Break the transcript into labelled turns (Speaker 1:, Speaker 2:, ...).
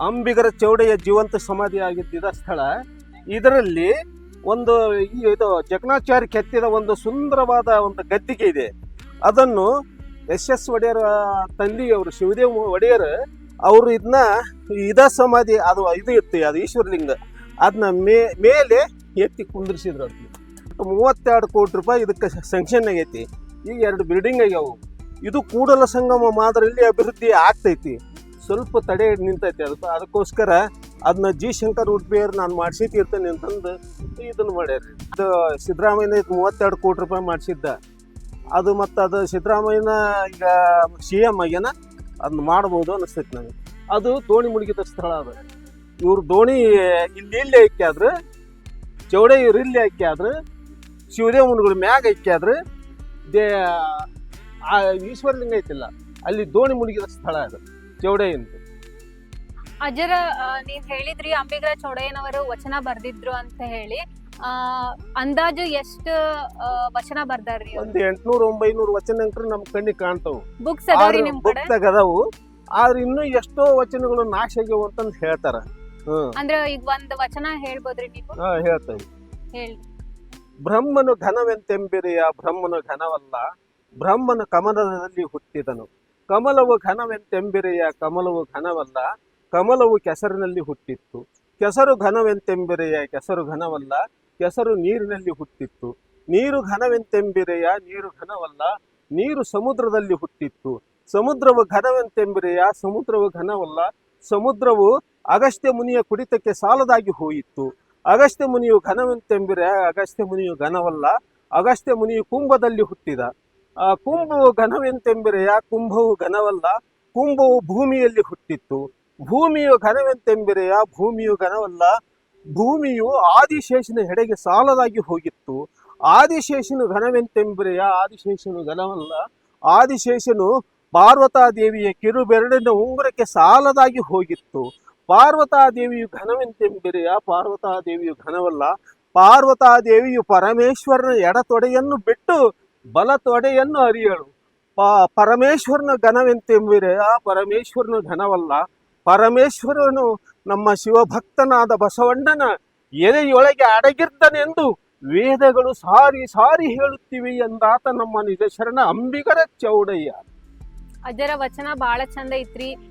Speaker 1: ಅಂಬಿಗರ ಚೌಡೆಯ ಜೀವಂತ ಸಮಾಧಿ ಆಗಿದ್ದ ಸ್ಥಳ. ಇದರಲ್ಲಿ ಒಂದು ಇದು ಜಕಣಾಚಾರಿ ಕೆತ್ತಿದ ಒಂದು ಸುಂದರವಾದ ಒಂದು ಗದ್ದಿಗೆ ಇದೆ. ಅದನ್ನು ಎಸ್ ಎಸ್ ಒಡೆಯರ ತಂದೆಯವರು, ಶಿವದೇವ್ ಒಡೆಯರ್ ಅವರು ಇದನ್ನ ಇದ ಸಮಾಧಿ ಅದು ಇದು ಇತ್ತು, ಅದು ಈಶ್ವರಲಿಂಗ ಅದನ್ನ ಮೇ, ಮೇಲೆ ಎತ್ತಿ ಕುಂದಿರ್ಸಿದ್ರು ಅದು ಮೂವತ್ತೆರಡು ಕೋಟಿ ರೂಪಾಯಿ ಇದಕ್ಕೆ ಸ್ಯಾಂಕ್ಷನ್ ಆಗೈತಿ. ಈಗ ಎರಡು ಬಿಲ್ಡಿಂಗ್ ಆಗ್ಯಾವು ಇದು ಕೂಡಲ ಸಂಗಮ ಮಾದರಿಯಲ್ಲಿ ಅಭಿವೃದ್ಧಿ ಆಗ್ತೈತಿ. ಸ್ವಲ್ಪ ತಡೆ ನಿಂತೈತಿ ಅದಕ್ಕೆ ಅದಕ್ಕೋಸ್ಕರ ಅದನ್ನ ಜಿ ಶಂಕರ್ ಉಡ್ಪಿಯರ್ ನಾನು ಮಾಡಿಸಿ ತೀರ್ತೇನೆ ಅಂತಂದು ಇದನ್ನು ಮಾಡ್ಯಾರ ಇದು ಸಿದ್ದರಾಮಯ್ಯ ಮೂವತ್ತೆರಡು ಕೋಟಿ ರೂಪಾಯಿ ಮಾಡಿಸಿದ್ದ. ಅದು ಮತ್ತು ಅದು ಸಿದ್ದರಾಮಯ್ಯನ ಈಗ ಸಿ ಎಂ ಆಗ್ಯಾನ ಅದನ್ನ ಮಾಡ್ಬೋದು ಅನಿಸ್ತೈತಿ ನನಗೆ ಅದು ದೋಣಿ ಮುಳುಗಿದ ಸ್ಥಳ ಅದು. ಇವ್ರ ದೋಣಿ ಇಲ್ಲಿ ಇಲ್ಲಿ ಹಾಕ್ಯಾದ್ರೆ ಚೌಡೆ ಇವ್ರು ಇಲ್ಲಿ ಹಾಕ್ಯಾದ್ರೆ ಶಿವದೇವ ಮುನಿಗಳು ಮ್ಯಾಗ ಹಾಕ್ಯಾದ್ರೆ ದೇ ಆ ಈಶ್ವರಲಿಂಗ ಐತಿಲ್ಲ. ಅಲ್ಲಿ ದೋಣಿ ಮುಳುಗಿದ ಸ್ಥಳ ಅದು. ಚೌಡೆ ಅಂತ.
Speaker 2: ಅಜರ ನೀವ್ ಹೇಳಿದ್ರಿ ಅಂಬಿಗರ ಚೌಡಯ್ಯನವರು ವಚನ ಬರ್ದಿದ್ರು ಅಂತ ಹೇಳಿ. ಆ ಅಂದಾಜು ಎಷ್ಟು ಆ, ವಚನ ಬರ್ದಾರ್ರಿ
Speaker 1: ಒಂದು ಎಂಟ್ನೂರ ಒಂಬೈನೂರು ವಚನಂಕರು ನಮ್ಮ ಕಣ್ಣಿಗೆ ಕಾಣ್ತಾವು.
Speaker 2: ಬುಕ್ಸ್ ಅದಾವ್ರಿ ನಿಮ್ ಕಡೆ?
Speaker 1: ಬುಕ್ತಾಗ ಅದಾವು ಆದ್ರೆ ಇನ್ನೂ ಎಷ್ಟೋ ವಚನಗಳು ನಾಶ ಆಗ್ಯಾವ ಅಂತಂದ್ ಹೇಳ್ತಾರ. ಅಂದ್ರೆ
Speaker 2: ಅಂದ್ರ ಈಗ ಒಂದ್ ವಚನ ಹೇಳ್ಬೋದ್ರಿ ನೀವು?
Speaker 1: ಹಾ ಹೇಳ್ತೇವೆ
Speaker 2: ಹೇಳಿ
Speaker 1: ಬ್ರಹ್ಮನು ಘನವೆಂತೆಂಬಿರಿಯ? ಬ್ರಹ್ಮನು ಘನವಲ್ಲ. ಬ್ರಹ್ಮನ ಕಮಲದಲ್ಲಿ ಹುಟ್ಟಿದನು. ಕಮಲವು ಘನವೆಂತೆಂಬಿರೆಯ ಕಮಲವು ಘನವಲ್ಲ, ಕಮಲವು ಕೆಸರಿನಲ್ಲಿ ಹುಟ್ಟಿತ್ತು. ಕೆಸರು ಘನವೆಂತೆಂಬಿರೆಯ ಕೆಸರು ಘನವಲ್ಲ, ಕೆಸರು ನೀರಿನಲ್ಲಿ ಹುಟ್ಟಿತ್ತು. ನೀರು ಘನವೆಂತೆಂಬಿರೆಯ ನೀರು ಘನವಲ್ಲ, ನೀರು ಸಮುದ್ರದಲ್ಲಿ ಹುಟ್ಟಿತ್ತು. ಸಮುದ್ರವು ಘನವೆಂತೆಂಬಿರೆಯ, ಸಮುದ್ರವು ಘನವಲ್ಲ, ಸಮುದ್ರವು ಅಗಸ್ತ್ಯ ಮುನಿಯ ಕುಡಿತಕ್ಕೆ ಸಾಲದಾಗಿ ಹೋಯಿತು. ಅಗಸ್ತ್ಯ ಮುನಿಯು ಘನವೆಂತೆಂಬಿರೆಯ, ಅಗಸ್ತ್ಯ ಮುನಿಯು ಘನವಲ್ಲ, ಅಗಸ್ತ್ಯ ಮುನಿಯು ಕುಂಭದಲ್ಲಿ ಹುಟ್ಟಿದ. ಕುಂಭವು ಘನವೆಂತೆಂಬಿರೆಯ ಕುಂಭವು ಘನವಲ್ಲ, ಕುಂಭವು ಭೂಮಿಯಲ್ಲಿ ಹುಟ್ಟಿತ್ತು. ಭೂಮಿಯು ಘನವೆಂತೆಂಬಿರೆಯ ಭೂಮಿಯು ಘನವಲ್ಲ. ಭೂಮಿಯು ಆದಿಶೇಷನ ಹೆಡೆಗೆ ಸಾಲದಾಗಿ ಹೋಗಿತ್ತು. ಆದಿಶೇಷನು ಘನವೆಂತೆಂಬಿರೆಯ ಆದಿಶೇಷನು ಘನವಲ್ಲ. ಆದಿಶೇಷನು ಪಾರ್ವತಾದೇವಿಯ ಕಿರುಬೆರಳಿನ ಉಂಗುರಕ್ಕೆ ಸಾಲದಾಗಿ ಹೋಗಿತ್ತು. ಪಾರ್ವತಾದೇವಿಯು ಘನವೆಂತೆಂಬಿರೆಯ ಪಾರ್ವತಾದೇವಿಯು ಘನವಲ್ಲ. ಪಾರ್ವತಾದೇವಿಯು ಪರಮೇಶ್ವರನ ಎಡತೊಡೆಯನ್ನು ಬಿಟ್ಟು ಬಲತೊಡೆಯನ್ನು ಅರಿಯಳು. ಪ, ಪರಮೇಶ್ವರನ ಆ ಪರಮೇಶ್ವರನ ಘನವಲ್ಲ. ಪರಮೇಶ್ವರನು ನಮ್ಮ ಶಿವಭಕ್ತನಾದ ಬಸವಣ್ಣನ ಎದೆಯೊಳಗೆ ಅಡಗಿರ್ತನೆಂದು ವೇದಗಳು ಸಾರಿ ಸಾರಿ ಹೇಳುತ್ತಿವೆ ಎಂದಾತ ನಮ್ಮ ನಿಜ ಶರಣ ಅಂಬಿಗರ ಚೌಡಯ್ಯ.
Speaker 2: ಅಜರ ವಚನ ಬಹಳ ಚಂದ ಐತ್ರಿ.